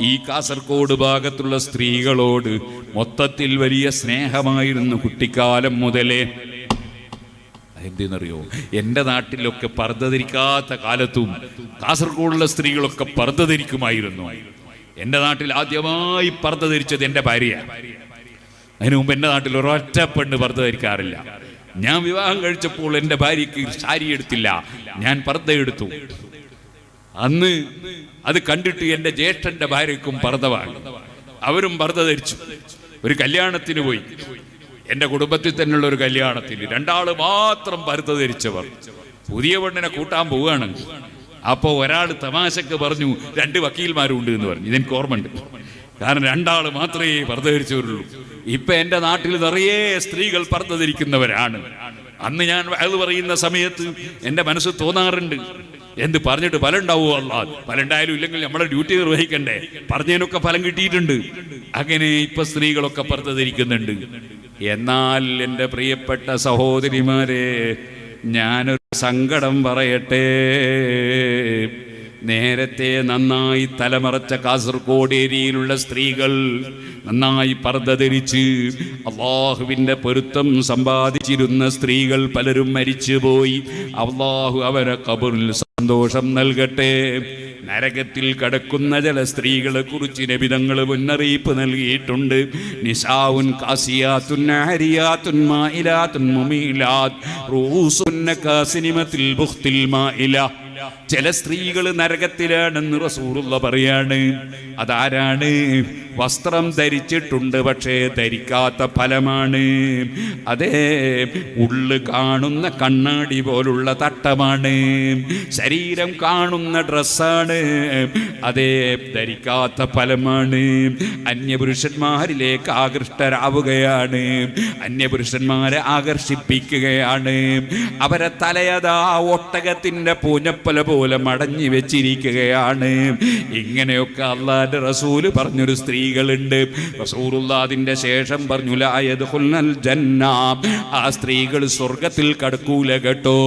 ഈ കാസർഗോഡ് ഭാഗത്തുള്ള സ്ത്രീകളോട് മൊത്തത്തിൽ വലിയ സ്നേഹമായിരുന്നു കുട്ടിക്കാലം മുതലേ. എന്തെന്നറിയോ എന്റെ നാട്ടിലൊക്കെ പർദ്ധ കാലത്തും കാസർഗോഡുള്ള സ്ത്രീകളൊക്കെ പർദ്ധ ധരിക്കുമായിരുന്നു എന്റെ നാട്ടിൽ ആദ്യമായി പർദ്ധ ധരിച്ചത് എന്റെ ഭാര്യ. അതിനു മുമ്പ് എന്റെ നാട്ടിൽ ഒരൊറ്റ പെണ്ണ് പർദ്ധ ധരിക്കാറില്ല ഞാൻ വിവാഹം കഴിച്ചപ്പോൾ എന്റെ ഭാര്യയ്ക്ക് സാരി എടുത്തില്ല. ഞാൻ പർദ്ധ എടുത്തു. അന്ന് അത് കണ്ടിട്ട് എന്റെ ജ്യേഷ്ഠന്റെ ഭാര്യക്കും പർദ്ദ വാങ്ങി അവരും പർദ്ദ ധരിച്ചു. ഒരു കല്യാണത്തിന് പോയി. എന്റെ കുടുംബത്തിൽ തന്നെയുള്ള ഒരു കല്യാണത്തിൽ രണ്ടാൾ മാത്രം പർദ്ദ ധരിച്ചവർ. പുതിയ പെണ്ണിനെ കൂട്ടാൻ പോവുകയാണ്. അപ്പോൾ ഒരാൾ തമാശക്ക് പറഞ്ഞു രണ്ട് വക്കീൽമാരുണ്ട് എന്ന് പറഞ്ഞു. ഇതെനിക്ക് ഓർമ്മയുണ്ട്. കാരണം രണ്ടാൾ മാത്രമേ ഭർത ധരിച്ചവരുള്ളൂ. ഇപ്പൊ എന്റെ നാട്ടിൽ നിറയെ സ്ത്രീകൾ ഭർത്ത ധരിക്കുന്നവരാണ്. അന്ന് ഞാൻ അത് പറയുന്ന സമയത്ത് എന്റെ മനസ്സ് തോന്നാറുണ്ട്. എന്ത് പറഞ്ഞിട്ട് ഫലം ഉണ്ടാവുമോ അല്ല ഫലം ഉണ്ടായാലും ഇല്ലെങ്കിൽ നമ്മളെ ഡ്യൂട്ടി നിർവഹിക്കണ്ടേ. പറഞ്ഞതിനൊക്കെ ഫലം കിട്ടിയിട്ടുണ്ട്. അങ്ങനെ ഇപ്പൊ സ്ത്രീകളൊക്കെ പുറത്ത് ധരിക്കുന്നുണ്ട് എന്നാൽ എന്റെ പ്രിയപ്പെട്ട സഹോദരിമാരെ ഞാനൊരു സങ്കടം പറയട്ടെ. നേരത്തെ നന്നായി തലമറച്ച കാസർഗോഡ് ഏരിയയിലുള്ള സ്ത്രീകൾ നന്നായി പർദ്ദ ധരിച്ച് അള്ളാഹുവിന്റെ പൊരുത്തം സമ്പാദിച്ചിരുന്ന സ്ത്രീകൾ പലരും മരിച്ചുപോയി. അള്ളാഹു അവരെ കബറിൽ സന്തോഷം നൽകട്ടെ. നരകത്തിൽ കടക്കുന്ന ചില സ്ത്രീകളെ കുറിച്ച് നബിതങ്ങൾ മുന്നറിയിപ്പ് നൽകിയിട്ടുണ്ട്. നിസാവുൻ കാസിയാത്തുൻ ഹരിയാത്തുൻ മായിലാത്തുൻ മുമീലാത്ത് റൂസുന്ന കാസിനിമത്തിൽ ബുഖ്തിൽ മായില. ചില സ്ത്രീകൾ നരകത്തിലാണെന്ന് റസൂറുള്ള പറയാണ്. അതാരാണ്? വസ്ത്രം ധരിച്ചിട്ടുണ്ട് പക്ഷേ ധരിക്കാത്ത ഫലമാണ്. അതേ ഉള്ളു കാണുന്ന കണ്ണാടി പോലുള്ള തട്ടമാണ്. ശരീരം കാണുന്ന ഡ്രസ്സാണ് അതേ ധരിക്കാത്ത ഫലമാണ്. അന്യപുരുഷന്മാരിലേക്ക് ആകൃഷ്ടരാവുകയാണ്. അന്യപുരുഷന്മാരെ ആകർഷിപ്പിക്കുകയാണ്. അവരെ തലയതാ ഒട്ടകത്തിന്റെ പൂഞ്ഞപ്പല പോലെ മടഞ്ഞു വെച്ചിരിക്കുകയാണ്. ഇങ്ങനെയൊക്കെ അള്ളാന്റെ റസൂൽ പറഞ്ഞൊരു സ്ത്രീകളുണ്ട്. റസൂറുള്ളാദിന്റെ ശേഷം പറഞ്ഞു ലായത് ജന്ന. ആ സ്ത്രീകൾ സ്വർഗത്തിൽ കടക്കൂല കേട്ടോ.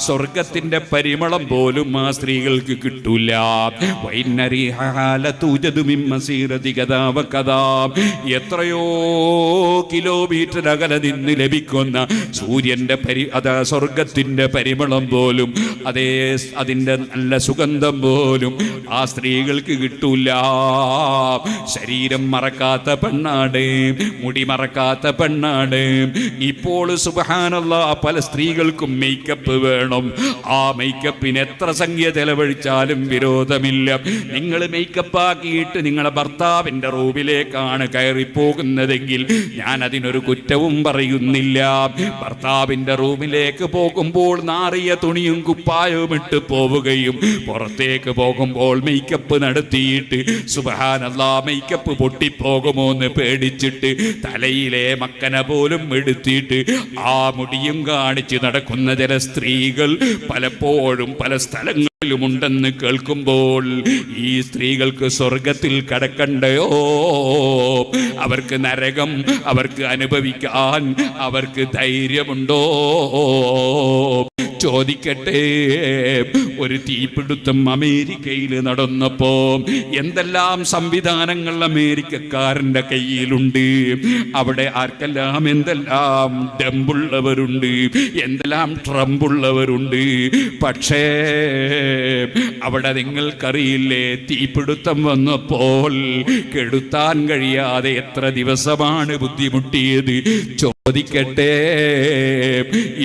സ്വർഗത്തിന്റെ പരിമളം പോലും ആ സ്ത്രീകൾക്ക് കിട്ടൂല. എത്രയോ കിലോമീറ്റർ അകലെ നിന്ന് ലഭിക്കുന്ന സൂര്യന്റെ പരി അതാ സ്വർഗത്തിന്റെ പരിമളം പോലും അതേ അതിന്റെ നല്ല സുഗന്ധം പോലും ആ സ്ത്രീകൾക്ക് കിട്ടൂല. ശരീരം മറക്കാത്ത പെണ്ണാണ് മുടി മറക്കാത്ത പെണ്ണാണ്. ഇപ്പോൾ സുബഹാനല്ല പല സ്ത്രീകൾക്കും മേക്കപ്പ് വേണം. ആ മേക്കപ്പിന് എത്ര സംഖ്യ ചെലവഴിച്ചാലും വിരോധമില്ല. നിങ്ങൾ മേക്കപ്പ് ആക്കിയിട്ട് നിങ്ങളെ ഭർത്താവിന്റെ റൂമിലേക്കാണ് കയറിപ്പോകുന്നതെങ്കിൽ ഞാൻ അതിനൊരു കുറ്റവും പറയുന്നില്ല. ഭർത്താവിന്റെ റൂമിലേക്ക് പോകുമ്പോൾ നാറിയ തുണിയും കുപ്പായവും ഇട്ട് പോവുകയും പുറത്തേക്ക് പോകുമ്പോൾ മേക്കപ്പ് നടത്തിയിട്ട് സുബഹാനല്ലാ മേക്കപ്പ് പൊട്ടിപ്പോകുമോ എന്ന് പേടിച്ചിട്ട് തലയിലെ മക്കന പോലും എടുത്തിട്ട് ആ മുടിയും കാണിച്ച് നടക്കുന്ന ചില സ്ത്രീകൾ പലപ്പോഴും പല സ്ഥലങ്ങൾ ഉണ്ടെന്ന് കേൾക്കുമ്പോൾ ഈ സ്ത്രീകൾക്ക് സ്വർഗത്തിൽ കടക്കണ്ടയോ? അവർക്ക് നരകം അവർക്ക് അനുഭവിക്കാൻ അവർക്ക് ധൈര്യമുണ്ടോ? ചോദിക്കട്ടെ ഒരു തീപിടുത്തം അമേരിക്കയിൽ നടന്നപ്പോ എന്തെല്ലാം സംവിധാനങ്ങൾ അമേരിക്കക്കാരന്റെ കയ്യിലുണ്ട്? അവിടെ ആർക്കെല്ലാം എന്തെല്ലാം ഡമ്പുള്ളവരുണ്ട്? എന്തെല്ലാം ട്രംപുള്ളവരുണ്ട് പക്ഷേ അവിടെ നിങ്ങൾക്കറിയില്ലേ തീപിടുത്തം വന്നപ്പോൾ കെടുത്താൻ കഴിയാതെ എത്ര ദിവസമാണ് ബുദ്ധിമുട്ടിയത്? ചോദിക്കട്ടെ.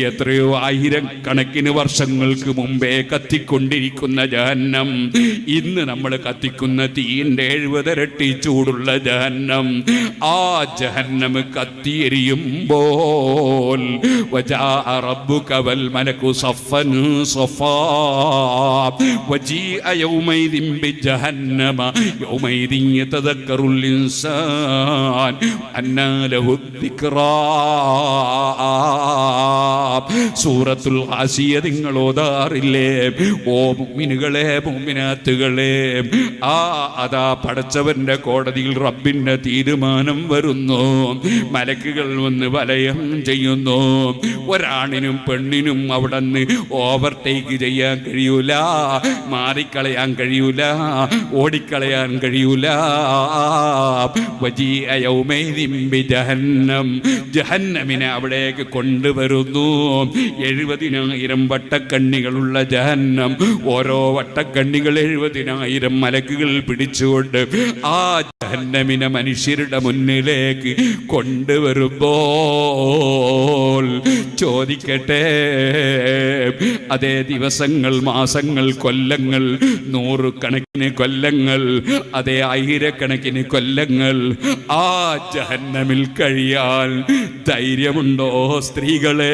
എത്രയോ ആയിരക്കണക്കിന് വർഷങ്ങൾക്ക് മുമ്പേ കത്തിക്കൊണ്ടിരിക്കുന്ന ജഹന്നം ഇന്ന് നമ്മൾ കത്തിക്കുന്ന തീന്റെ എഴുപതരട്ടി ചൂടുള്ള ജഹന്നം ആ ജഹന്നം കത്തിയെരിയുമ്പോൾ യൗമൈദിൻ അന്നാലഹു ദിക്റാ. സൂറത്തുൽ ഹാസിയ നിങ്ങൾ ഓതാറില്ലേ ഓ മുമ്മിനുകളെ മുമ്മിനാത്തുകളെ ആ അതാ പടച്ചവന്റെ കോടതിയിൽ റബ്ബിന്റെ തീരുമാനം വരുന്നു. മലക്കുകൾ വന്ന് വലയം ചെയ്യുന്നു. ഒരാണിനും പെണ്ണിനും അവിടെ നിന്ന് ഓവർടേക്ക് ചെയ്യാൻ കഴിയൂല. മാറിക്കളയാൻ കഴിയൂല. ഓടിക്കളയാൻ കഴിയൂല. ജഹന്നം ജഹ ജഹന്നമിനെ അവിടേക്ക് കൊണ്ടുവരുന്നു. എഴുപതിനായിരം വട്ടക്കണ്ണികളുള്ള ജഹന്നം. ഓരോ വട്ടക്കണ്ണികൾ എഴുപതിനായിരം മലക്കുകൾ പിടിച്ചുകൊണ്ട് ആ ജഹന്നമിനെ മനുഷ്യരുടെ മുന്നിലേക്ക് കൊണ്ടുവരുമ്പോൾ ചോദിക്കട്ടെ അതേ ദിവസങ്ങൾ മാസങ്ങൾ കൊല്ലങ്ങൾ നൂറുകണക്കിന് കൊല്ലങ്ങൾ അതേ ആയിരക്കണക്കിന് കൊല്ലങ്ങൾ ആ ജഹന്നമിൽ കഴിയാൻ ധൈര്യമുണ്ടോ സ്ത്രീകളെ?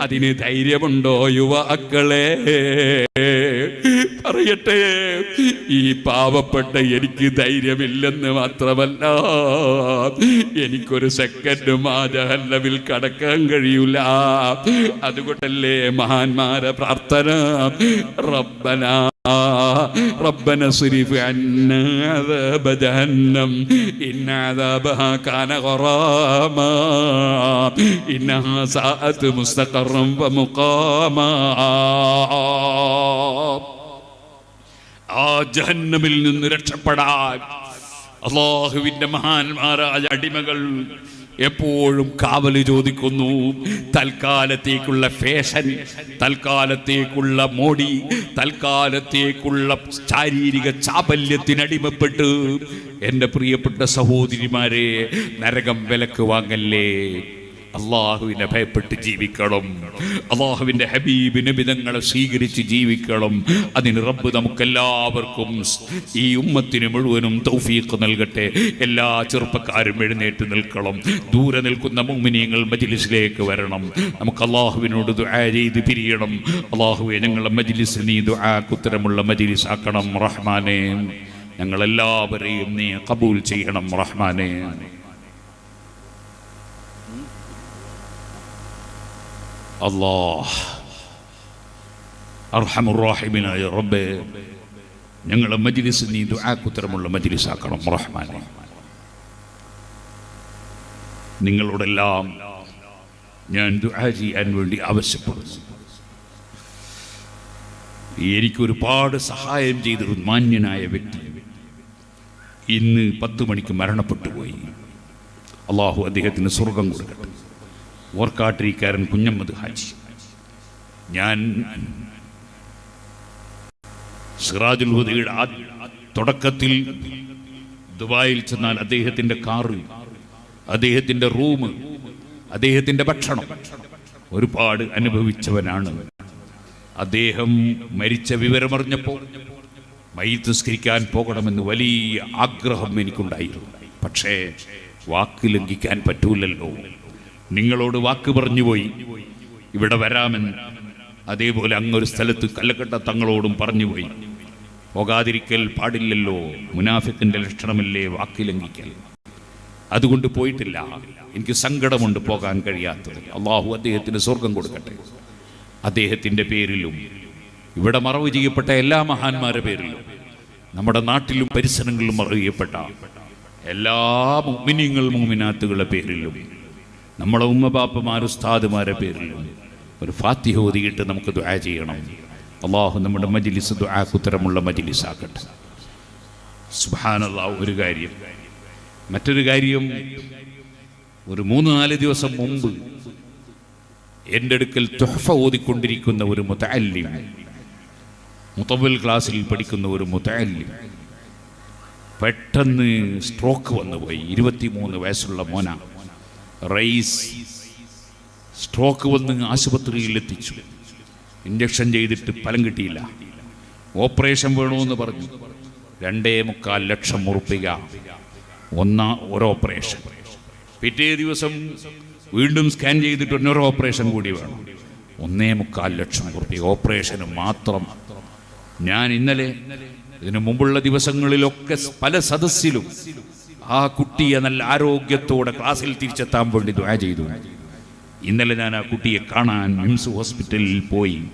അതിന് ധൈര്യമുണ്ടോ യുവാക്കളെ? പറയട്ടെ ഈ പാവപ്പെട്ട എനിക്ക് ധൈര്യമില്ലെന്ന് മാത്രമല്ല എനിക്കൊരു സെക്കൻഡും ആ ജഹന്നമിൽ കടക്കാൻ കഴിയൂല അതുകൊണ്ടല്ലേ മഹാന്മാരെ പ്രാർത്ഥന റബ്ബന ربنا اصرف عنا عذاب جهنم إن عذابها كان غراما إنها ساءت مستقرا ومقاما ആ ജഹന്നമിൽ നിന്ന് രക്ഷപ്പെടാൻ അള്ളാഹുവിന്റെ മഹാന്മാരായ അടിമകൾ എപ്പോഴും കാവൽ ചോദിക്കുന്നു. തൽക്കാലത്തേക്കുള്ള ഫേഷൻ തൽക്കാലത്തേക്കുള്ള മോടി തൽക്കാലത്തേക്കുള്ള ശാരീരിക ചാബല്യത്തിനടിമപ്പെട്ട് എന്റെ പ്രിയപ്പെട്ട സഹോദരിമാരെ നരകം വിലക്ക് വാങ്ങല്ലേ? അള്ളാഹുവിനെ ഭയപ്പെട്ട് ജീവിക്കണം. അള്ളാഹുവിന്റെ ഹബീബിന് വിധങ്ങളെ സ്വീകരിച്ച് ജീവിക്കണം. അതിന് റബ്ബ് നമുക്കെല്ലാവർക്കും ഈ ഉമ്മത്തിന് മുഴുവനും തൗഫീഖ് നൽകട്ടെ. എല്ലാ ചെറുപ്പക്കാരും എഴുന്നേറ്റ് നിൽക്കണം. ദൂരെ നിൽക്കുന്ന മുമിനിയങ്ങൾ മജിലിസിലേക്ക് വരണം. നമുക്ക് അള്ളാഹുവിനോട് ദുആ ചെയ്ത് പിരിയണം. അള്ളാഹുവെ ഞങ്ങളെ മജിലിസ് നീ ദുആക്കുത്തരമുള്ള മജിലിസ് ആക്കണം റഹ്മാനെ. ഞങ്ങളെല്ലാവരെയും നീ കബൂൽ ചെയ്യണം റഹ്മാനെ. അള്ളാഹ് അർഹമുറാഹിമിനായ റബ്ബെ. ഞങ്ങളെ മജിലിസ് നീ ദുആക്കുത്തരമുള്ള മജിലിസാക്കണം റഹ്മാനെ. നിങ്ങളോടെല്ലാം ഞാൻ ദുആ ചെയ്യാൻ വേണ്ടി ആവശ്യപ്പെടുന്നു. എനിക്കൊരുപാട് സഹായം ചെയ്തൊരു മാന്യനായ വ്യക്തി ഇന്ന് പത്ത് മണിക്ക് മരണപ്പെട്ടു പോയി അള്ളാഹു അദ്ദേഹത്തിന് സ്വർഗം കൊടുക്കട്ടെ. ഓർക്കാട്ടിരിക്കാരൻ കുഞ്ഞമ്മദ് ഹാജി. ഞാൻ സിറാജുൽ ഹുദയുടെ തുടക്കത്തിൽ ദുബായിൽ ചെന്നാൽ അദ്ദേഹത്തിന്റെ കാറ് അദ്ദേഹത്തിന്റെ റൂം അദ്ദേഹത്തിന്റെ ഭക്ഷണം ഒരുപാട് അനുഭവിച്ചവനാണ്. അദ്ദേഹം മരിച്ച വിവരമറിഞ്ഞപ്പോൾ മയ്യത്ത് സ്കരിക്കാൻ പോകണമെന്ന് വലിയ ആഗ്രഹം എനിക്കുണ്ടായിരുന്നു. പക്ഷേ വാക്ക് ലംഘിക്കാൻ പറ്റൂലല്ലോ. നിങ്ങളോട് വാക്ക് പറഞ്ഞു പോയി. ഇവിടെ വരാമെന്ന്. അതേപോലെ അങ്ങൊരു സ്ഥലത്ത് കല്ലക്കട്ട തങ്ങളോടും പറഞ്ഞു പോയി. പോകാതിരിക്കൽ പാടില്ലല്ലോ. മുനാഫിക്കിന്റെ ലക്ഷണമല്ലേ വാക്ക് ലംഘിക്കൽ അതുകൊണ്ട് പോയിട്ടില്ല. എനിക്ക് സങ്കടമുണ്ട് പോകാൻ കഴിയാത്തത്. അള്ളാഹു അദ്ദേഹത്തിന് സ്വർഗം കൊടുക്കട്ടെ. അദ്ദേഹത്തിന്റെ പേരിലും ഇവിടെ മറവ് ചെയ്യപ്പെട്ട എല്ലാ മഹാന്മാരുടെ പേരിലും നമ്മുടെ നാട്ടിലും പരിസരങ്ങളിലും മറവ് ചെയ്യപ്പെട്ട എല്ലാ മുമിനിങ്ങൾ മുമിനാത്തുകളുടെ പേരിലും നമ്മളെ ഉമ്മബാപ്പമാർ ഉസ്താദുമാരെ പേരിൽ ഒരു ഫാത്തിഹ ഓതിയിട്ട് നമുക്ക് ദുആ ചെയ്യണം. അള്ളാഹു നമ്മുടെ മജിലിസ് ദുആക്കുത്തരമുള്ള മജിലിസാക്കട്ടെ. സുബാനല്ലാ ഒരു കാര്യം. മറ്റൊരു കാര്യം ഒരു മൂന്ന് നാല് ദിവസം മുമ്പ് എന്റെ അടുക്കൽ തുഹഫ ഓതിക്കൊണ്ടിരിക്കുന്ന ഒരു മുത്തല്ലിം മുത്തബൽ ക്ലാസ്സിൽ പഠിക്കുന്ന ഒരു മുത്തല്ലിം പെട്ടെന്ന് സ്ട്രോക്ക് വന്നുപോയി. ഇരുപത്തിമൂന്ന് വയസ്സുള്ള മോന റൈസ് സ്ട്രോക്ക് വന്ന് ആശുപത്രിയിൽ എത്തിച്ചു. ഇഞ്ചക്ഷൻ ചെയ്തിട്ട് ഫലം കിട്ടിയില്ല. ഓപ്പറേഷൻ വേണമെന്ന് പറഞ്ഞു. രണ്ടേ മുക്കാൽ ലക്ഷം ഉറുപ്പിക. ഒന്നാ ഒരു ഓപ്പറേഷൻ. പിറ്റേ ദിവസം വീണ്ടും സ്കാൻ ചെയ്തിട്ട് ഒന്നൊരു ഓപ്പറേഷൻ കൂടി വേണം. ഒന്നേ മുക്കാൽ ലക്ഷം ഉറുപ്പിക ഓപ്പറേഷന് മാത്രം. ഞാൻ ഇന്നലെ ഇതിനു മുമ്പുള്ള ദിവസങ്ങളിലൊക്കെ പല സദസ്സിലും ആ കുട്ടിയെ നല്ല ആരോഗ്യത്തോടെ ക്ലാസ്സിൽ തിരിച്ചെത്താൻ വേണ്ടി ദ്വാ ചെയ്തു. ഇന്നലെ ഞാൻ ആ കുട്ടിയെ കാണാൻ മിംസ് ഹോസ്പിറ്റലിൽ പോയി.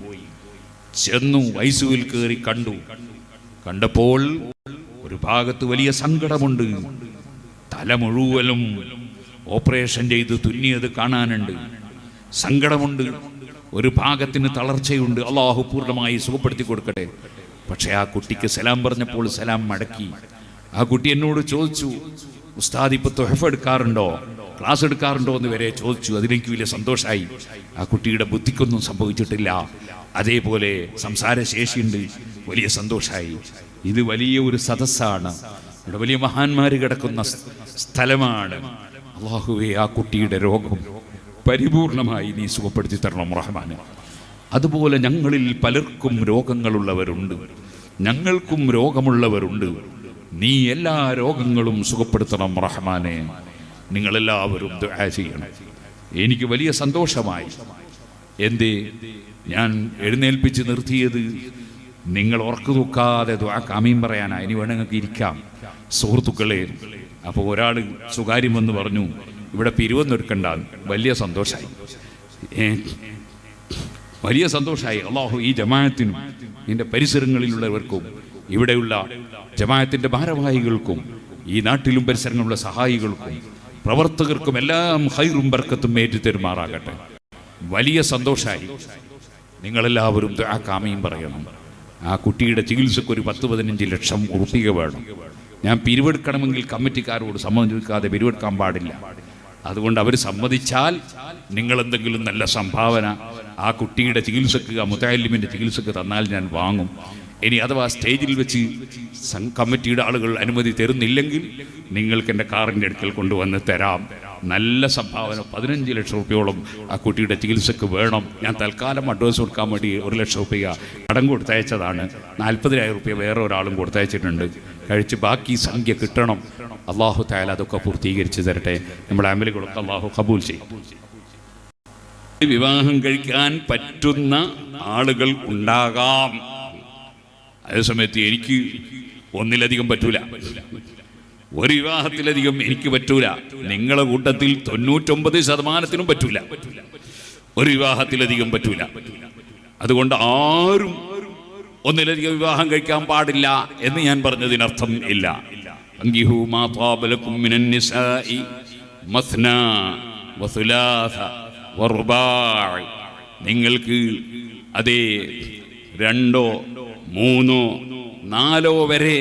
ചെന്നു ഐസുവിൽ കയറി കണ്ടു. കണ്ടപ്പോൾ ഒരു ഭാഗത്ത് വലിയ സങ്കടമുണ്ട്. തല മുഴുവനും ഓപ്പറേഷൻ ചെയ്ത് തുന്നിയത് കാണാനുണ്ട്. സങ്കടമുണ്ട്. ഒരു ഭാഗത്തിന് തളർച്ചയുണ്ട്. അള്ളാഹു പൂർണമായി സുഖപ്പെടുത്തി കൊടുക്കട്ടെ. പക്ഷേ ആ കുട്ടിക്ക് സലാം പറഞ്ഞപ്പോൾ സലാം മടക്കി. ആ കുട്ടി എന്നോട് ചോദിച്ചു ഉസ്താദ് ഇപ്പൊ തൊഹഫ് എടുക്കാറുണ്ടോ? ക്ലാസ് എടുക്കാറുണ്ടോ? എന്ന് വരെ ചോദിച്ചു. അതിലേക്ക് വലിയ സന്തോഷമായി ആ കുട്ടിയുടെ ബുദ്ധിക്കൊന്നും സംഭവിച്ചിട്ടില്ല. അതേപോലെ സംസാരശേഷിയുണ്ട്. വലിയ സന്തോഷമായി ഇത് വലിയ ഒരു സദസ്സാണ്. ഇവിടെ വലിയ മഹാന്മാർ കിടക്കുന്ന സ്ഥലമാണ്. അള്ളാഹുവെ ആ കുട്ടിയുടെ രോഗം പരിപൂർണമായി നീ സുഖപ്പെടുത്തി തരണം റഹ്മാൻ അതുപോലെ ഞങ്ങളിൽ പലർക്കും രോഗങ്ങളുള്ളവരുണ്ട്. ഞങ്ങൾക്കും രോഗമുള്ളവരുണ്ട്. നീ എല്ലാ രോഗങ്ങളും സുഖപ്പെടുത്തണം റഹ്മാനെ. നിങ്ങളെല്ലാവരും ദുആ ചെയ്യണം. എനിക്ക് വലിയ സന്തോഷമായി. എന്തേ? ഞാൻ എഴുന്നേൽപ്പിച്ച് നിർത്തിയത് നിങ്ങൾ ഉറക്കു തൂക്കാതെ ദ്വാ കാമീം പറയാനാ ഇനി വേണമെങ്കിൽ ഇരിക്കാം. സുഹൃത്തുക്കളെ അപ്പോൾ ഒരാൾ സ്വകാര്യം വന്ന് പറഞ്ഞു. ഇവിടെ പിരിവെന്നൊരുക്കണ്ട വലിയ സന്തോഷമായി വലിയ സന്തോഷമായി അള്ളാഹു ഈ ജമാഅത്തിനും ഇതിന്റെ പരിസരങ്ങളിലുള്ളവർക്കും ഇവിടെയുള്ള ജമാഅത്തിന്റെ ഭാരവാഹികൾക്കും ഈ നാട്ടിലും പരിസരങ്ങളിലുള്ള സഹായികൾക്കും പ്രവർത്തകർക്കും എല്ലാം ഹൈറും ബർക്കത്തും ഏറ്റു തരുമാറാകട്ടെ. വലിയ സന്തോഷമായി നിങ്ങളെല്ലാവരും ആ കാമയും പറയണം. ആ കുട്ടിയുടെ ചികിത്സയ്ക്ക് ഒരു പത്ത് പതിനഞ്ച് ലക്ഷം കുറുപ്പിക വേണം. ഞാൻ പിരിവെടുക്കണമെങ്കിൽ കമ്മിറ്റിക്കാരോട് സമ്മതിക്കാതെ പിരിവെടുക്കാൻ പാടില്ല. അതുകൊണ്ട് അവർ സമ്മതിച്ചാൽ നിങ്ങൾ എന്തെങ്കിലും നല്ല സംഭാവന ആ കുട്ടിയുടെ ചികിത്സക്ക് ആ മുത്താലിമിന്റെ ചികിത്സക്ക് തന്നാൽ ഞാൻ വാങ്ങും. ഇനി അഥവാ സ്റ്റേജിൽ വെച്ച് കമ്മിറ്റിയുടെ ആളുകൾ അനുമതി തരുന്നില്ലെങ്കിൽ നിങ്ങൾക്ക് എന്റെ കാറിന്റെ അടുക്കൽ കൊണ്ടുവന്ന് തരാം. നല്ല സംഭാവന. പതിനഞ്ച് ലക്ഷം റുപ്യോളം ആ കുട്ടിയുടെ ചികിത്സക്ക് വേണം. ഞാൻ തൽക്കാലം അഡ്വാൻസ് കൊടുക്കാൻ വേണ്ടി ഒരു ലക്ഷം റുപ്യ കടം കൊടുത്തയച്ചതാണ്. നാൽപ്പതിനായിരം റുപ്യ വേറെ ഒരാളും കൊടുത്തയച്ചിട്ടുണ്ട്. കഴിച്ച് ബാക്കി സംഖ്യ കിട്ടണം. അള്ളാഹു തായാൽ അതൊക്കെ പൂർത്തീകരിച്ച് തരട്ടെ. നമ്മുടെ അമലുകളൊക്കെ അള്ളാഹു കബൂൽ ചെയ്യും. വിവാഹം കഴിക്കാൻ പറ്റുന്ന ആളുകൾ ഉണ്ടാകാം. അതേസമയത്ത് എനിക്ക് ഒന്നിലധികം പറ്റൂല. ഒരു വിവാഹത്തിലധികം എനിക്ക് പറ്റൂല. നിങ്ങളുടെ കൂട്ടത്തിൽ തൊണ്ണൂറ്റൊമ്പത് ശതമാനത്തിനും പറ്റൂല. ഒരു വിവാഹത്തിലധികം പറ്റൂല. അതുകൊണ്ട് ആരും ഒന്നിലധികം വിവാഹം കഴിക്കാൻ പാടില്ല എന്ന് ഞാൻ പറഞ്ഞതിനർത്ഥം ഇല്ല. നിങ്ങൾക്ക് അതേ രണ്ടോ മൂന്നോ നാലോ വരെ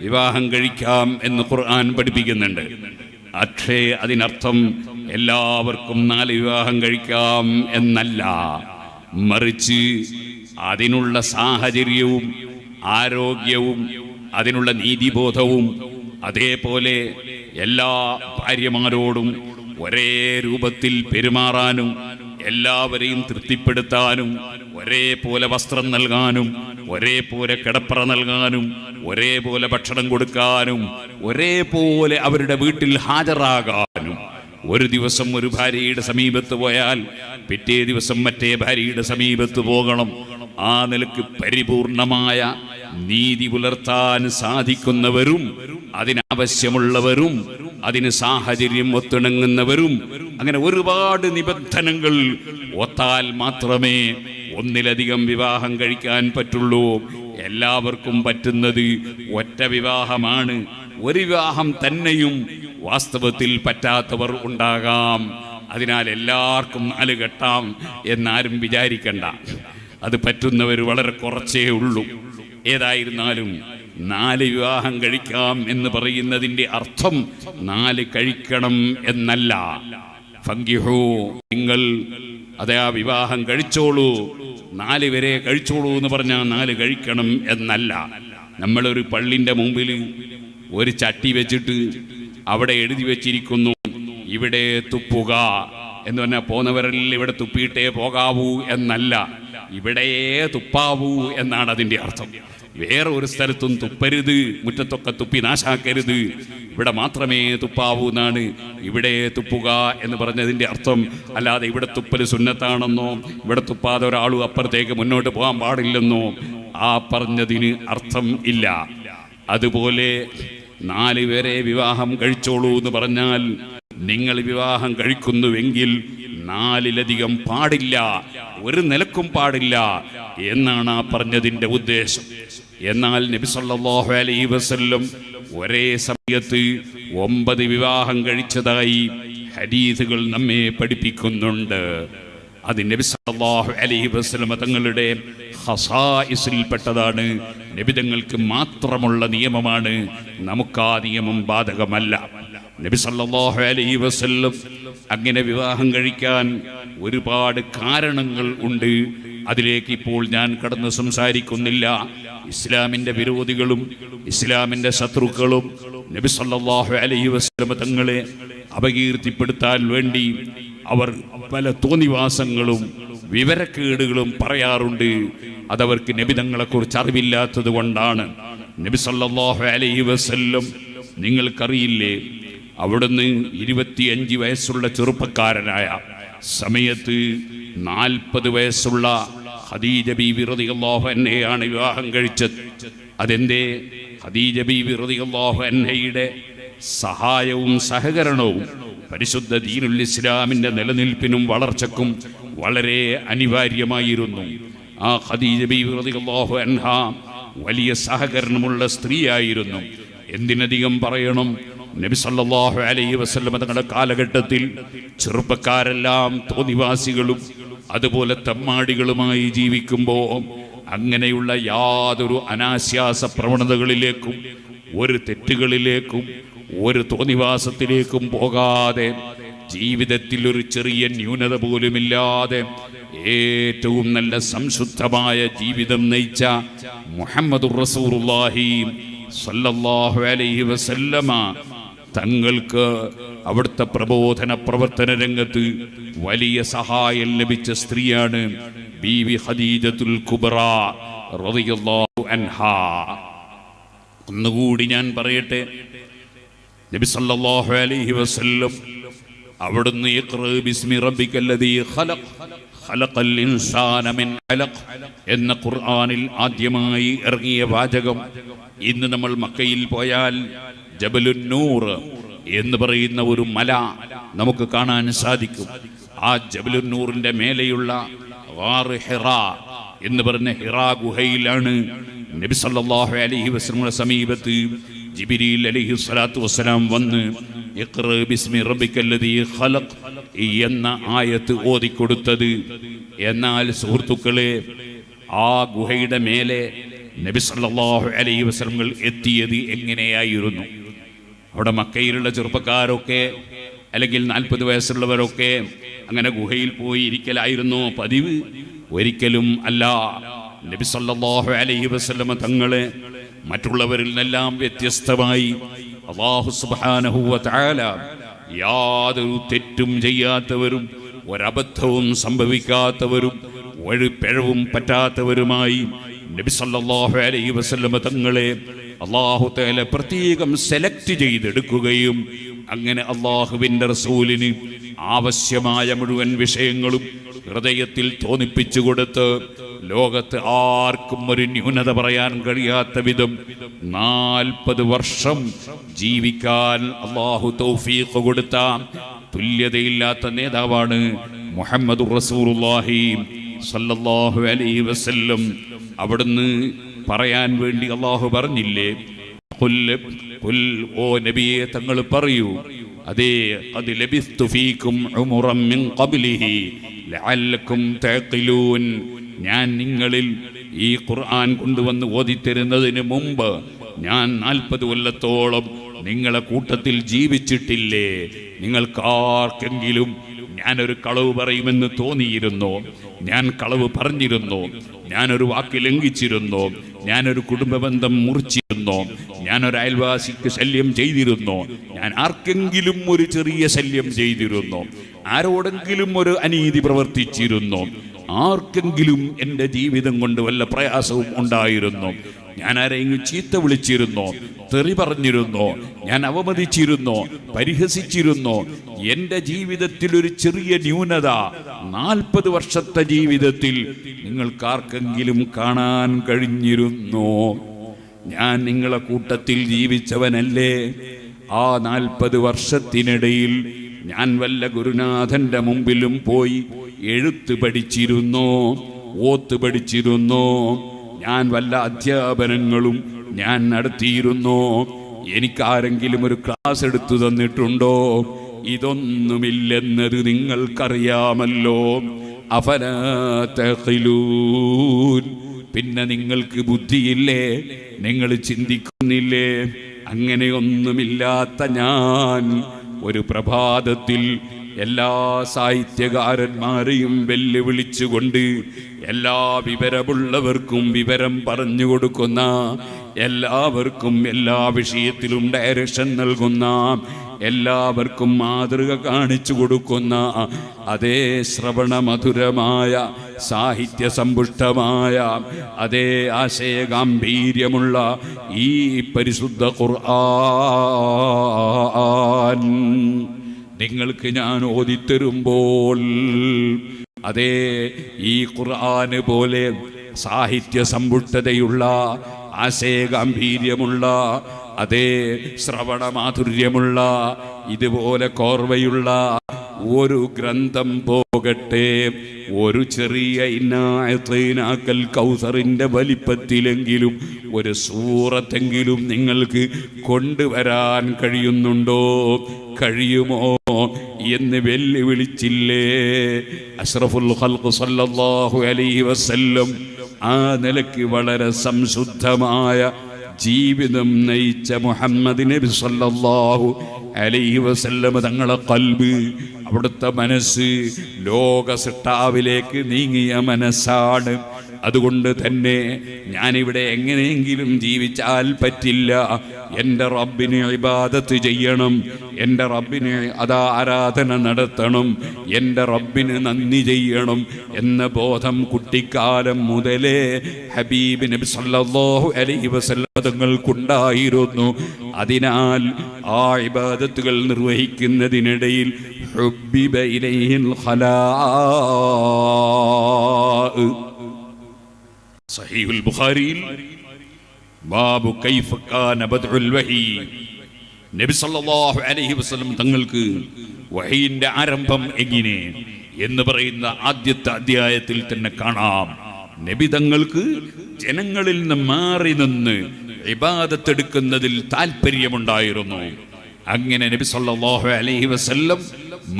വിവാഹം കഴിക്കാം എന്ന് ഖുർആൻ പഠിപ്പിക്കുന്നുണ്ട്. പക്ഷേ അതിനർത്ഥം എല്ലാവർക്കും നാല് വിവാഹം കഴിക്കാം എന്നല്ല. മറിച്ച് അതിനുള്ള സാഹചര്യവും ആരോഗ്യവും അതിനുള്ള നീതിബോധവും അതേപോലെ എല്ലാ ഭാര്യമാരോടും ഒരേ രൂപത്തിൽ പെരുമാറാനും എല്ലാവരെയും തൃപ്തിപ്പെടുത്താനും ഒരേപോലെ വസ്ത്രം നൽകാനും ഒരേ ഒരേപോലെ കിടപ്പറ നൽകാനും ഒരേ പോലെ ഭക്ഷണം കൊടുക്കാനും ഒരേ പോലെ അവരുടെ വീട്ടിൽ ഹാജരാകാനും. ഒരു ദിവസം ഒരു ഭാര്യയുടെ സമീപത്ത് പോയാൽ പിറ്റേ ദിവസം മറ്റേ ഭാര്യയുടെ സമീപത്ത് പോകണം. ആ നിലയ്ക്ക് പരിപൂർണമായ നീതി പുലർത്താൻ സാധിക്കുന്നവരും അതിനാവശ്യമുള്ളവരും അതിന് സാഹചര്യം ഒത്തിണങ്ങുന്നവരും അങ്ങനെ ഒരുപാട് നിബന്ധനകൾ ഒത്താൽ മാത്രമേ ഒന്നിലധികം വിവാഹം കഴിക്കാൻ പറ്റുള്ളൂ. എല്ലാവർക്കും പറ്റുന്നത് ഒറ്റ വിവാഹമാണ്. ഒരു വിവാഹം തന്നെയും വാസ്തവത്തിൽ പറ്റാത്തവർ ഉണ്ടാകാം. അതിനാൽ എല്ലാവർക്കും നാല് കെട്ടാം എന്നാരും വിചാരിക്കണ്ട. അത് പറ്റുന്നവർ വളരെ കുറച്ചേ ഉള്ളൂ. ഏതായിരുന്നാലും നാല് വിവാഹം കഴിക്കാം എന്ന് പറയുന്നതിന്റെ അർത്ഥം നാല് കഴിക്കണം എന്നല്ല. ഫങ്കിഹു നിങ്ങൾ അതെ ആ വിവാഹം കഴിച്ചോളൂ നാല് വരെ കഴിച്ചോളൂ എന്ന് പറഞ്ഞാൽ നാല് കഴിക്കണം എന്നല്ല. നമ്മളൊരു പള്ളിന്റെ മുമ്പിൽ ഒരു ചട്ടി വെച്ചിട്ട് അവിടെ എഴുതി വെച്ചിരിക്കുന്നു ഇവിടെ തുപ്പുക എന്ന് പറഞ്ഞാൽ പോന്നവരിൽ ഇവിടെ തുപ്പിയിട്ടേ പോകാവൂ എന്നല്ല ഇവിടെയേ തുപ്പാവൂ എന്നാണ് അതിന്റെ അർത്ഥം. വേറെ ഒരു സ്ഥലത്തും തുപ്പരുത് മുറ്റത്തൊക്കെ തുപ്പി നാശാക്കരുത്. ഇവിടെ മാത്രമേ തുപ്പാവൂ എന്നാണ് ഇവിടെ തുപ്പുക എന്ന് പറഞ്ഞതിന്റെ അർത്ഥം അല്ലാതെ ഇവിടെ തുപ്പൽ സുന്നത്താണെന്നോ ഇവിടെ തുപ്പാതെ ഒരാളും അപ്പുറത്തേക്ക് മുന്നോട്ട് പോകാൻ പാടില്ലെന്നോ ആ പറഞ്ഞതിന് അർത്ഥം ഇല്ല. അതുപോലെ നാല് പേരെ വിവാഹം കഴിച്ചോളൂ എന്ന് പറഞ്ഞാൽ നിങ്ങൾ വിവാഹം കഴിക്കുന്നുവെങ്കിൽ നാലിലധികം പാടില്ല ഒരു നിലക്കും പാടില്ല എന്നാണ് ആ പറഞ്ഞതിന്റെ ഉദ്ദേശം. എന്നാൽ നബി സല്ലല്ലാഹു അലൈഹി വസല്ലം ഒരേ സമയത്ത് ഒമ്പത് വിവാഹം കഴിച്ചതായി ഹദീസുകൾ നമ്മെ പഠിപ്പിക്കുന്നുണ്ട്. അത് നബി സല്ലല്ലാഹു അലൈഹി വസല്ലം തങ്ങളുടെ ഹസായിസിൽപ്പെട്ടതാണ് നബിതങ്ങൾക്ക് മാത്രമുള്ള നിയമമാണ് നമുക്ക് ആ നിയമം ബാധകമല്ല. നബി സല്ലല്ലാഹു അലൈഹി വസല്ലം അങ്ങനെ വിവാഹം കഴിക്കാൻ ഒരുപാട് കാരണങ്ങൾ ഉണ്ട്. അതിലേക്ക് ഇപ്പോൾ ഞാൻ കടന്ന് സംസാരിക്കുന്നില്ല. ഇസ്ലാമിന്റെ വിരോധികളും ഇസ്ലാമിന്റെ ശത്രുക്കളും നബി സല്ലാഹു അലൈഹി വസല്ലം തങ്ങളെ അപകീർത്തിപ്പെടുത്താൻ വേണ്ടി അവർ പല തോന്നിവാസങ്ങളും വിവരക്കേടുകളും പറയാറുണ്ട്. അതവർക്ക് നബിതങ്ങളെ കുറിച്ച് അറിവില്ലാത്തത് കൊണ്ടാണ്. നബി സല്ലാഹു അലൈഹി വസ്ല്ലം നിങ്ങൾക്കറിയില്ലേ അവിടുന്ന് ഇരുപത്തിയഞ്ച് വയസ്സുള്ള ചെറുപ്പക്കാരനായ സമയത്ത് നാൽപ്പത് വയസ്സുള്ള ഖദീജ ബീവി റളിയല്ലാഹു അൻഹയാണ് വിവാഹം കഴിച്ചത്. അതെന്തേ? ഖദീജ ബീവി റളിയല്ലാഹു അൻഹയുടെ സഹായവും സഹകരണവും പരിശുദ്ധ ദീനുൽ ഇസ്ലാമിന്റെ നിലനിൽപ്പിനും വളർച്ചക്കും വളരെ അനിവാര്യമായിരുന്നു. ആ ഖദീജ ബീവി റളിയല്ലാഹു അൻഹ വലിയ സഹകരണമുള്ള സ്ത്രീയായിരുന്നു. എന്തിനധികം പറയണം? നബി സല്ലല്ലാഹു അലൈഹി വസല്ലം തങ്ങളുടെ കാലഘട്ടത്തിൽ ചെറുപ്പക്കാരെല്ലാം തോന്നിവാസികളും അതുപോലെ തെമ്മാടികളുമായി ജീവിക്കുമ്പോൾ അങ്ങനെയുള്ള യാതൊരു അനാശ്വാസ പ്രവണതകളിലേക്കും ഒരു തെറ്റുകളിലേക്കും ഒരു തോന്നിവാസത്തിലേക്കും പോകാതെ ജീവിതത്തിൽ ഒരു ചെറിയ ന്യൂനത പോലുമില്ലാതെ ഏറ്റവും നല്ല സംശുദ്ധമായ ജീവിതം നയിച്ച മുഹമ്മദ് റസൂറുല്ലാഹി സല്ലല്ലാഹു അലൈഹി വസല്ലമ തങ്ങൾക്ക് അവിടുത്തെ പ്രബോധന പ്രവർത്തന രംഗത്ത് വലിയ സഹായം ലഭിച്ച സ്ത്രീയാണ് ബീവി ഖദീജത്തുൽ കുബറ ഒന്നുകൂടി ഞാൻ പറയട്ടെ. നബി സല്ലല്ലാഹു അലൈഹി വസല്ലം അവിടുന്ന് ബിസ്മി റബ്ബിക്കല്ലദീ ഖലഖ് ഖലഖൽ ഇൻസാന മിൻ അലഖ് എന്ന ഖുർആനിൽ ആദ്യമായി ഇറങ്ങിയ വാചകം ഇന്ന് നമ്മൾ മക്കയിൽ പോയാൽ ജബലുന്നൂർ നൂർ എന്ന് പറയുന്ന ഒരു മല നമുക്ക് കാണാൻ സാധിക്കും. ആ ജബലുന്നൂറിന്റെ മേലെയുള്ള എന്ന് പറഞ്ഞ ഹിറ ഗുഹയിലാണ് നബി സല്ലല്ലാഹു അലൈഹി വസല്ലമയുടെ സമീപത്ത് ജിബിരിൽ അലൈഹി സ്വലാത്തു വസ്സലാം വന്ന് എന്ന ആയത്ത് ഓതിക്കൊടുത്തത്. എന്നാൽ സുഹൃത്തുക്കളെ ആ ഗുഹയുടെ മേലെ നബി സല്ലല്ലാഹു അലൈഹി വസ്ലങ്ങൾ എത്തിയത് എങ്ങനെയായിരുന്നു? അവിടെ മക്കയിലുള്ള ചെറുപ്പക്കാരൊക്കെ അല്ലെങ്കിൽ നാൽപ്പത് വയസ്സുള്ളവരൊക്കെ അങ്ങനെ ഗുഹയിൽ പോയി ഇരിക്കലായിരുന്നു. പതിവ്. ഒരിക്കലും അല്ല. നബി സല്ലല്ലാഹു അലൈഹി വസല്ലമ തങ്ങളെ മറ്റുള്ളവരിൽ നിന്നെല്ലാം വ്യത്യസ്തമായി അള്ളാഹു സുബ്ഹാനഹു വ തആല യാതൊരു തെറ്റും ചെയ്യാത്തവരും ഒരബദ്ധവും സംഭവിക്കാത്തവരും ഒരു പിഴവും പറ്റാത്തവരുമായി നബി സല്ലല്ലാഹു അലൈഹി വസല്ലമ തങ്ങളെ അള്ളാഹു തേല പ്രത്യേകം സെലക്ട് ചെയ്തെടുക്കുകയും അങ്ങനെ അള്ളാഹുവിന്റെ റസൂലിന് ആവശ്യമായ മുഴുവൻ വിഷയങ്ങളും ഹൃദയത്തിൽ തോന്നിപ്പിച്ചു കൊടുത്ത് ലോകത്ത് ആർക്കും ഒരു ന്യൂനത പറയാൻ കഴിയാത്ത വിധം നാൽപ്പത് വർഷം ജീവിക്കാൻ അള്ളാഹു തൗഫീഖ് കൊടുത്ത തുല്യതയില്ലാത്ത നേതാവാണ് മുഹമ്മദ് റസൂലുള്ളാഹി സല്ലല്ലാഹു അലൈഹി വസല്ലം. അവിടുന്ന് പറയാൻ വേണ്ടി അള്ളാഹു പറഞ്ഞില്ലേ? ഓ നബിയെ തങ്ങൾ പറയൂ അതേ അത് ലബിസ്തു ഫീക്കും ഉമുറം മിൻ ഖബ്ലിഹി ലഅല്ലക്കും തഅഖിലൂൻ. ഞാൻ നിങ്ങളിൽ ഈ ഖുർആൻ കൊണ്ടുവന്ന് ഓതിത്തരുന്നതിന് മുമ്പ് ഞാൻ നാൽപ്പത് കൊല്ലത്തോളം നിങ്ങളെ കൂട്ടത്തിൽ ജീവിച്ചിട്ടില്ലേ? നിങ്ങൾക്ക് ആർക്കെങ്കിലും ഞാനൊരു കളവ് പറയുമെന്ന് തോന്നിയിരുന്നു? ഞാൻ കളവ് പറഞ്ഞിരുന്നോ? ഞാനൊരു വാക്ക് ലംഘിച്ചിരുന്നോ? ഞാനൊരു കുടുംബബന്ധം മുറിച്ചിരുന്നോ. ഞാനൊരു അയൽവാസിക്ക് ശല്യം ചെയ്തിരുന്നു. ഞാൻ ആർക്കെങ്കിലും ഒരു ചെറിയ ശല്യം ചെയ്തിരുന്നു. ആരോടെങ്കിലും ഒരു അനീതി പ്രവർത്തിച്ചിരുന്നു. ആർക്കെങ്കിലും എന്റെ ജീവിതം കൊണ്ട് വല്ല പ്രയാസവും ഉണ്ടായിരുന്നു. ഞാൻ ആരെങ്കിലും ചീത്ത വിളിച്ചിരുന്നോ. തെറി പറഞ്ഞിരുന്നോ. ഞാൻ അവമതിച്ചിരുന്നോ. പരിഹസിച്ചിരുന്നോ. എന്റെ ജീവിതത്തിൽ ഒരു ചെറിയ ന്യൂനത. നാൽപ്പത് വർഷത്തെ ജീവിതത്തിൽ നിങ്ങൾക്കാർക്കെങ്കിലും കാണാൻ കഴിഞ്ഞിരുന്നു. ഞാൻ നിങ്ങളെ കൂട്ടത്തിൽ ജീവിച്ചവനല്ലേ? ആ നാൽപ്പത് വർഷത്തിനിടയിൽ ഞാൻ വല്ല ഗുരുനാഥന്റെ മുമ്പിലും പോയി എഴുത്ത് പഠിച്ചിരുന്നോ. ഓത്ത് പഠിച്ചിരുന്നോ. ഞാൻ വല്ല അധ്യാപനങ്ങളും ഞാൻ നടത്തിയിരുന്നു? എനിക്കാരെങ്കിലും ഒരു ക്ലാസ് എടുത്തു തന്നിട്ടുണ്ടോ? ഇതൊന്നുമില്ലെന്നത് നിങ്ങൾക്കറിയാമല്ലോ. പിന്നെ നിങ്ങൾക്ക് ബുദ്ധിയില്ലേ? നിങ്ങൾ ചിന്തിക്കുന്നില്ലേ? അങ്ങനെയൊന്നുമില്ലാത്ത ഞാൻ ഒരു പ്രഭാതത്തിൽ എല്ലാ സാഹിത്യകാരന്മാരെയും വെല്ലുവിളിച്ചുകൊണ്ട് എല്ലാ വിവരമുള്ളവർക്കും വിവരം പറഞ്ഞു കൊടുക്കുന്ന എല്ലാവർക്കും എല്ലാ വിഷയത്തിലും ഡയറക്ഷൻ നൽകുന്ന എല്ലാവർക്കും മാതൃക കാണിച്ചു കൊടുക്കുന്ന അതേ ശ്രവണമധുരമായ സാഹിത്യ സമ്പുഷ്ടമായ അതേ ആശയഗാംഭീര്യമുള്ള ഈ പരിശുദ്ധ ഖുർആൻ നിങ്ങൾക്ക് ഞാൻ ഓതിത്തരുമ്പോൾ അതേ ഈ ഖുർആന് പോലെ സാഹിത്യ സമ്പുഷ്ടതയുള്ള ആശയഗാംഭീര്യമുള്ള അതേ ശ്രവണമാധുര്യമുള്ള ഇതുപോലെ കോർവയുള്ള ഒരു ഗ്രന്ഥം പോകട്ടെ. ഒരു ചെറിയ ഇന്നായത്തൈനാക്കൽ കൗസറിന്റെ വലിപ്പത്തിലെങ്കിലും ഒരു സൂറത്തെങ്കിലും നിങ്ങൾക്ക് കൊണ്ടുവരാൻ കഴിയുന്നുണ്ടോ? കഴിയുമോ എന്ന് വെല്ലുവിളിച്ചില്ലേ? അഷ്റഫുൽ ഖൽഖ് സല്ലല്ലാഹു അലൈഹി വസല്ലം ആ നിലയ്ക്ക് വളരെ സംശുദ്ധമായ ജീവിതം നയിച്ച മുഹമ്മദ് നബി സല്ലല്ലാഹു അലൈഹി വസല്ലം തങ്ങളെ കൽബ്. അവിടുത്തെ മനസ്സ് ലോക സിട്ടാവിലേക്ക് നീങ്ങിയ മനസ്സാണ്. അതുകൊണ്ട് തന്നെ ഞാനിവിടെ എങ്ങനെയെങ്കിലും ജീവിച്ചാൽ പറ്റില്ല. എന്റെ റബ്ബിനെ ഇബാദത്ത് ചെയ്യണം. എന്റെ റബ്ബിനെ അതാ ആരാധന നടത്തണം. എന്റെ റബ്ബിന് നന്ദി ചെയ്യണം എന്ന ബോധം കുട്ടിക്കാലം മുതലേ ഹബീബ് നബി സല്ലല്ലാഹു അലൈഹി വസല്ലങ്ങൾക്കുണ്ടായിരുന്നു അതിനാൽ ആ ഇബാദത്തുകൾ നിർവഹിക്കുന്നതിനിടയിൽ ഹുബിബ ഇലൈഹിൽ ഖലാ. സഹീഹുൽ ബുഖാരിയിൽ ബാബു കൈഫ കാന ബദ്ഉൽ വഹി. നബി സല്ലല്ലാഹു അലൈഹി വസല്ലം തങ്ങൾക്ക് വഹീന്റെ ആരംഭം എങ്ങനെ എന്ന് പറയുന്ന ആദ്യത്തെ അധ്യായത്തിൽ തന്നെ കാണാം. നബി തങ്ങൾക്ക് ജനങ്ങളിൽ നിന്ന് മാറി നിന്ന് ഇബാദത്തെടുക്കുന്നതിൽ താല്പര്യമുണ്ടായിരുന്നു അങ്ങനെ നബി സല്ലല്ലാഹു അലൈഹി വസല്ലം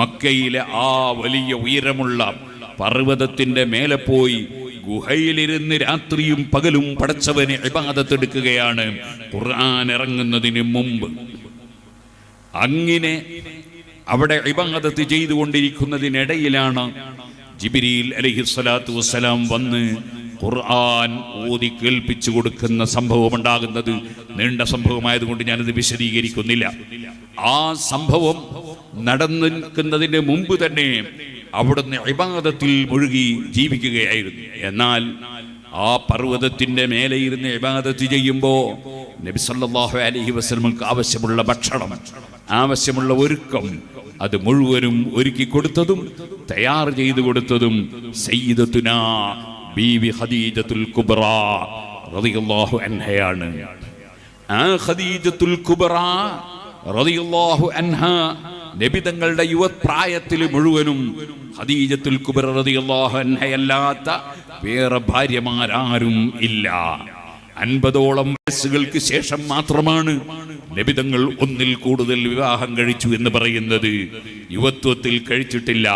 മക്കയിലെ ആ വലിയ ഉയരമുള്ള പർവതത്തിന്റെ മേലെ പോയി ഗുഹയിലിരുന്ന് രാത്രിയും പകലും പടച്ചവനെ ഇബാദത്തെടുക്കുകയാണ്. ഖുർആൻ ഇറങ്ങുന്നതിന് മുമ്പ്. അങ്ങനെ അവിടെ ഇബാദത്ത് ചെയ്തുകൊണ്ടിരിക്കുന്നതിനിടയിലാണ് ജിബിരിയിൽ അലഹിസ്വലാത്തു വസ്സലാം വന്ന് ഖുർആൻ ഓതി കേൾപ്പിച്ചു കൊടുക്കുന്ന സംഭവം ഉണ്ടാകുന്നത് നീണ്ട സംഭവമായതുകൊണ്ട് ഞാനത് വിശദീകരിക്കുന്നില്ല. ആ സംഭവം നടന്നു നിൽക്കുന്നതിന് മുമ്പ് തന്നെ അവിടുന്ന് ഇബാദത്തിൽ മുഴുകി ജീവിക്കുകയായിരുന്നു. എന്നാൽ ആ പർവതത്തിന്റെ മേലെ ഇരുന്ന് ഇബാദത്ത് ചെയ്യുമ്പോൾ നബി സല്ലല്ലാഹു അലൈഹി വസല്ലമക്ക് ആവശ്യമുള്ള ഭക്ഷണം ആവശ്യമുള്ള ഒരുക്കം അത് മുഴുവനും ഒരുക്കി കൊടുത്തതും തയ്യാർ ചെയ്തു കൊടുത്തതും സയ്യിദത്തുന ബീവി ഖദീജത്തുൽ കുബ്ര റളിയല്ലാഹു അൻഹയാണ്. ആ ഖദീജത്തുൽ കുബ്ര റളിയല്ലാഹു അൻഹ നബി തങ്ങളുടെ യുവപ്രായത്തിൽ മുഴുവനും ഹദീജത്തുൽ അൻഹയല്ലാത്ത വേറെ ഭാര്യമാരാരും ഇല്ല. അൻപതോളം വയസ്സുകൾക്ക് ശേഷം മാത്രമാണ് നബിതങ്ങൾ ഒന്നിൽ കൂടുതൽ വിവാഹം കഴിച്ചു എന്ന് പറയുന്നത്. യുവത്വത്തിൽ കഴിച്ചിട്ടില്ല.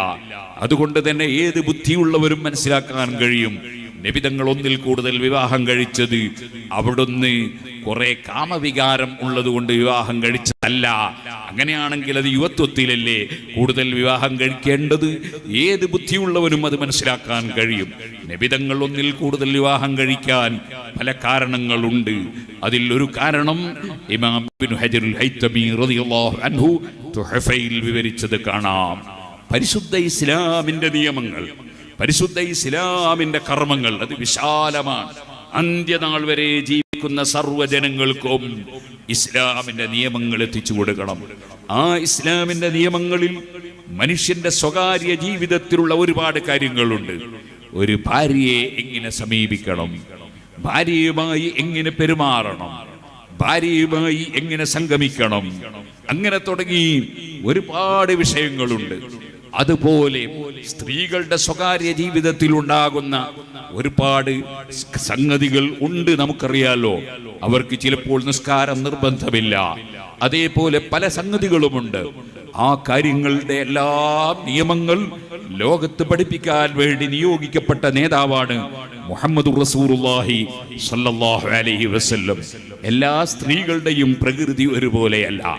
അതുകൊണ്ട് തന്നെ ഏത് ബുദ്ധിയുള്ളവരും മനസ്സിലാക്കാൻ കഴിയും. നബിതങ്ങൾ ഒന്നിൽ കൂടുതൽ വിവാഹം കഴിച്ചത് അവിടുന്ന് കുറെ കാമവികാരം ഉള്ളതുകൊണ്ട് വിവാഹം കഴിച്ചതല്ല. അങ്ങനെയാണെങ്കിൽ അത് യുവത്വത്തിലല്ലേ കൂടുതൽ വിവാഹം കഴിക്കേണ്ടത്? ഏത് ബുദ്ധിയുള്ളവനും അത് മനസ്സിലാക്കാൻ കഴിയും. നിബിതങ്ങൾ ഒന്നിൽ കൂടുതൽ വിവാഹം കഴിക്കാൻ പല കാരണങ്ങളുണ്ട്. അതിൽ ഒരു കാരണം ഇമാം ഹജറുൽ ഹൈത്തമി റളിയല്ലാഹു അൻഹു വിവരിച്ചത് കാണാം. പരിശുദ്ധ ഇസ്ലാമിന്റെ നിയമങ്ങൾ പരിശുദ്ധ ഇസ്ലാമിന്റെ കർമ്മങ്ങൾ അത് വിശാലമാണ്. അന്ത്യനാൾ വരെ ജീവിക്കുന്ന സർവജനങ്ങൾക്കും ഇസ്ലാമിന്റെ നിയമങ്ങൾ എത്തിച്ചു കൊടുക്കണം. ആ ഇസ്ലാമിന്റെ നിയമങ്ങളിൽ മനുഷ്യന്റെ സ്വകാര്യ ജീവിതത്തിലുള്ള ഒരുപാട് കാര്യങ്ങളുണ്ട്. ഒരു ഭാര്യയെ എങ്ങനെ സമീപിക്കണം? ഭാര്യയുമായി എങ്ങനെ പെരുമാറണം? ഭാര്യയുമായി എങ്ങനെ സംഗമിക്കണം? അങ്ങനെ തുടങ്ങി ഒരുപാട് വിഷയങ്ങളുണ്ട്. അതുപോലെ സ്ത്രീകളുടെ സ്വകാര്യ ജീവിതത്തിൽ ഉണ്ടാകുന്ന ഒരുപാട് സംഗതികൾ ഉണ്ട് നമുക്കറിയാലോ. അവർക്ക് ചിലപ്പോൾ നിസ്കാരം നിർബന്ധമില്ല. അതേപോലെ പല സംഗതികളുമുണ്ട്. ആ കാര്യങ്ങളുടെ എല്ലാ നിയമങ്ങൾ ലോകത്ത് പഠിപ്പിക്കാൻ വേണ്ടി നിയോഗിക്കപ്പെട്ട നേതാവാണ് മുഹമ്മദ് റസൂറുല്ലാഹി സല്ലല്ലാഹു അലൈഹി വസല്ലം. എല്ലാ സ്ത്രീകളുടെയും പ്രകൃതി ഒരുപോലെയല്ല.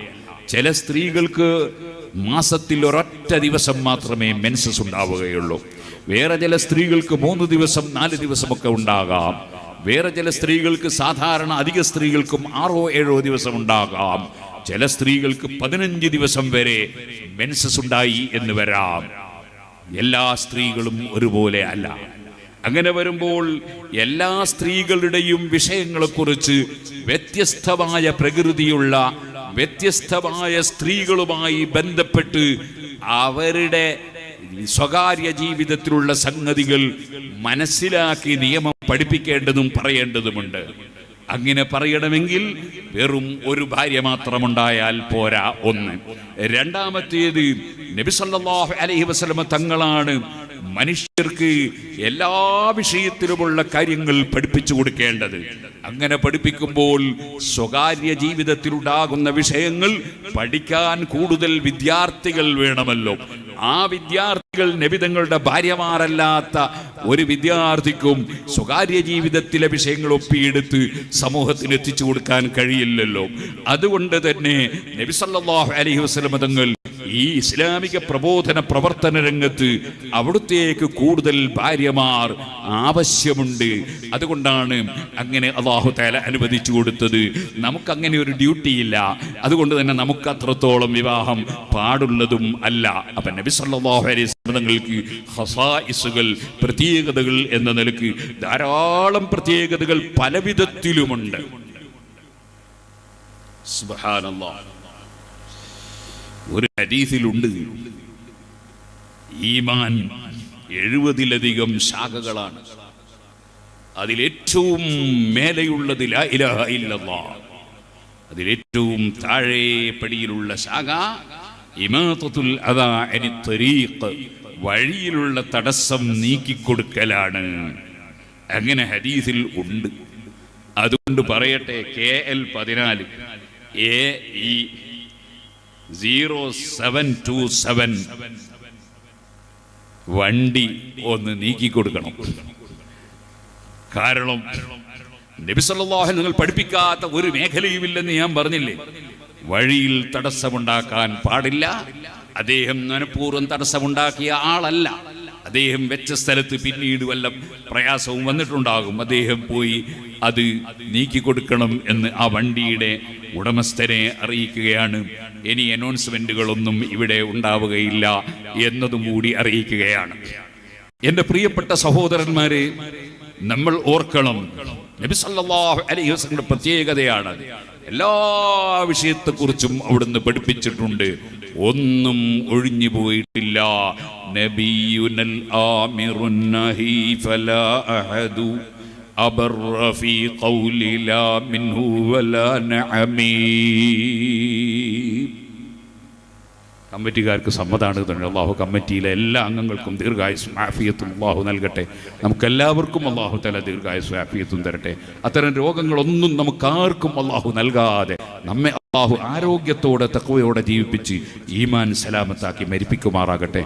ചില സ്ത്രീകൾക്ക് മാസത്തിൽ ഒരൊറ്റ ദിവസം മാത്രമേ മെൻസസ് ഉണ്ടാവുകയുള്ളൂ. വേറെ ചില സ്ത്രീകൾക്ക് മൂന്ന് ദിവസം നാല് ദിവസമൊക്കെ ഉണ്ടാകാം. വേറെ ചില സ്ത്രീകൾക്ക് സാധാരണ അധിക സ്ത്രീകൾക്കും ആറോ ഏഴോ ദിവസം ഉണ്ടാകാം. ചില സ്ത്രീകൾക്ക് പതിനഞ്ച് ദിവസം വരെ മെൻസസ് ഉണ്ടായി എന്ന് വരാം. എല്ലാ സ്ത്രീകളും ഒരുപോലെ അല്ല. അങ്ങനെ വരുമ്പോൾ എല്ലാ സ്ത്രീകളുടെയും വിഷയങ്ങളെക്കുറിച്ച് വ്യത്യസ്തമായ പ്രകൃതിയുള്ള വ്യത്യസ്തമായ സ്ത്രീകളുമായി ബന്ധപ്പെട്ട് അവരുടെ സ്വകാര്യ ജീവിതത്തിലുള്ള സംഗതികൾ മനസ്സിലാക്കി നിയമം പഠിപ്പിക്കേണ്ടതും പറയേണ്ടതുമുണ്ട്. അങ്ങനെ പറയണമെങ്കിൽ വെറും ഒരു ഭാര്യ മാത്രമുണ്ടായാൽ പോരാ ഒന്ന്. രണ്ടാമത്തേത് നബി അലഹി വസ്ലമ തങ്ങളാണ് മനുഷ്യർക്ക് എല്ലാ വിഷയത്തിലുമുള്ള കാര്യങ്ങൾ പഠിപ്പിച്ചു കൊടുക്കേണ്ടത്. അങ്ങനെ പഠിപ്പിക്കുമ്പോൾ സ്വകാര്യ ജീവിതത്തിലുണ്ടാകുന്ന വിഷയങ്ങൾ പഠിക്കാൻ കൂടുതൽ വിദ്യാർത്ഥികൾ വേണമല്ലോ. ആ വിദ്യാർത്ഥികൾ നബിതങ്ങളുടെ ഭാര്യമാരല്ലാത്ത ഒരു വിദ്യാർത്ഥിക്കും സ്വകാര്യ ജീവിതത്തിലെ വിഷയങ്ങൾ ഒപ്പിയെടുത്ത് സമൂഹത്തിന് എത്തിച്ചു കൊടുക്കാൻ കഴിയില്ലല്ലോ. അതുകൊണ്ട് തന്നെ നബി സല്ലല്ലാഹു വസ്ലമതങ്ങൾ ഈ ഇസ്ലാമിക പ്രബോധന പ്രവർത്തന രംഗത്ത് അവിടുത്തേക്ക് കൂടുതൽ ഭാര്യമാർ ആവശ്യമുണ്ട്. അതുകൊണ്ടാണ് അങ്ങനെ അള്ളാഹു തആല അനുവദിച്ചു കൊടുത്തത്. നമുക്കങ്ങനെ ഒരു ഡ്യൂട്ടി ഇല്ല. അതുകൊണ്ട് തന്നെ നമുക്ക് അത്രത്തോളം വിവാഹം പാടുള്ളതും അല്ല. അപ്പൊ നബി സല്ലല്ലാഹു അലൈഹി ഹസായിസുകൾ പ്രത്യേകതകൾ എന്ന നിലയ്ക്ക് ധാരാളം പ്രത്യേകതകൾ പല വിധത്തിലുമുണ്ട് സുബ്ഹാനല്ലാഹ്. ഒരു ഹരീസിലുണ്ട് ഈമാൻ എഴുപതിലധികം ശാഖകളാണ്. അതിലേറ്റവും മേലെയുള്ളത് ലാ ഇലാഹ ഇല്ലല്ലാഹ് അതിലേറ്റവും താഴെ പടിയിലുള്ള ശാഖ ഇമാതത്തുൽ അദാ അനി തരീഖ് വഴിയിലുള്ള തടസ്സം നീക്കിക്കൊടുക്കലാണ്. അങ്ങനെ ഹദീസിൽ ഉണ്ട്. അതുകൊണ്ട് പറയട്ടെ കെ എൽ പതിനാല് A E zero seven two seven വണ്ടി ഒന്ന് നീക്കി കൊടുക്കണം. കാരണം നബിസല്ലാഹു നിങ്ങൾ പഠിപ്പിക്കാത്ത ഒരു മേഖലയുമില്ലെന്ന് ഞാൻ പറഞ്ഞില്ലേ? വഴിയിൽ തടസ്സമുണ്ടാക്കാൻ പാടില്ല. അദ്ദേഹം മനഃപൂർവം തടസ്സമുണ്ടാക്കിയ ആളല്ല. അദ്ദേഹം വെച്ച സ്ഥലത്ത് പിന്നീട് വല്ല പ്രയാസവും വന്നിട്ടുണ്ടാകും. അദ്ദേഹം പോയി അത് നീക്കി കൊടുക്കണം എന്ന് ആ വണ്ടിയുടെ ഉടമസ്ഥനെ അറിയിക്കുകയാണ്. ഇനി അനൗൺസ്മെന്റുകളൊന്നും ഇവിടെ ഉണ്ടാവുകയില്ല എന്നതും കൂടി അറിയിക്കുകയാണ്. എന്റെ പ്രിയപ്പെട്ട സഹോദരന്മാരെ നമ്മൾ ഓർക്കണം നബി സല്ലല്ലാഹു അലൈഹി പ്രത്യേകതയാണ്. എല്ലാ വിഷയത്തെക്കുറിച്ചും അവിടുന്ന് പഠിപ്പിച്ചിട്ടുണ്ട്. ഒന്നും ഒഴിഞ്ഞു പോയിട്ടില്ല. നബിയുനൽ അഹദു കമ്മിറ്റിക്കാർക്ക് സമ്മതമാണ് തന്നെ അള്ളാഹു കമ്മിറ്റിയിലെ എല്ലാ അംഗങ്ങൾക്കും ദീർഘായുസും ആഫിയത്തും അള്ളാഹു നൽകട്ടെ. നമുക്കെല്ലാവർക്കും അള്ളാഹു തല ദീർഘായുസും ആഫിയത്തും തരട്ടെ. അത്തരം രോഗങ്ങളൊന്നും നമുക്കാർക്കും അള്ളാഹു നൽകാതെ നമ്മെ അള്ളാഹു ആരോഗ്യത്തോടെ തക്കവയോടെ ജീവിപ്പിച്ച് ഈമാൻ സലാമത്താക്കി മരിപ്പിക്കുമാറാകട്ടെ.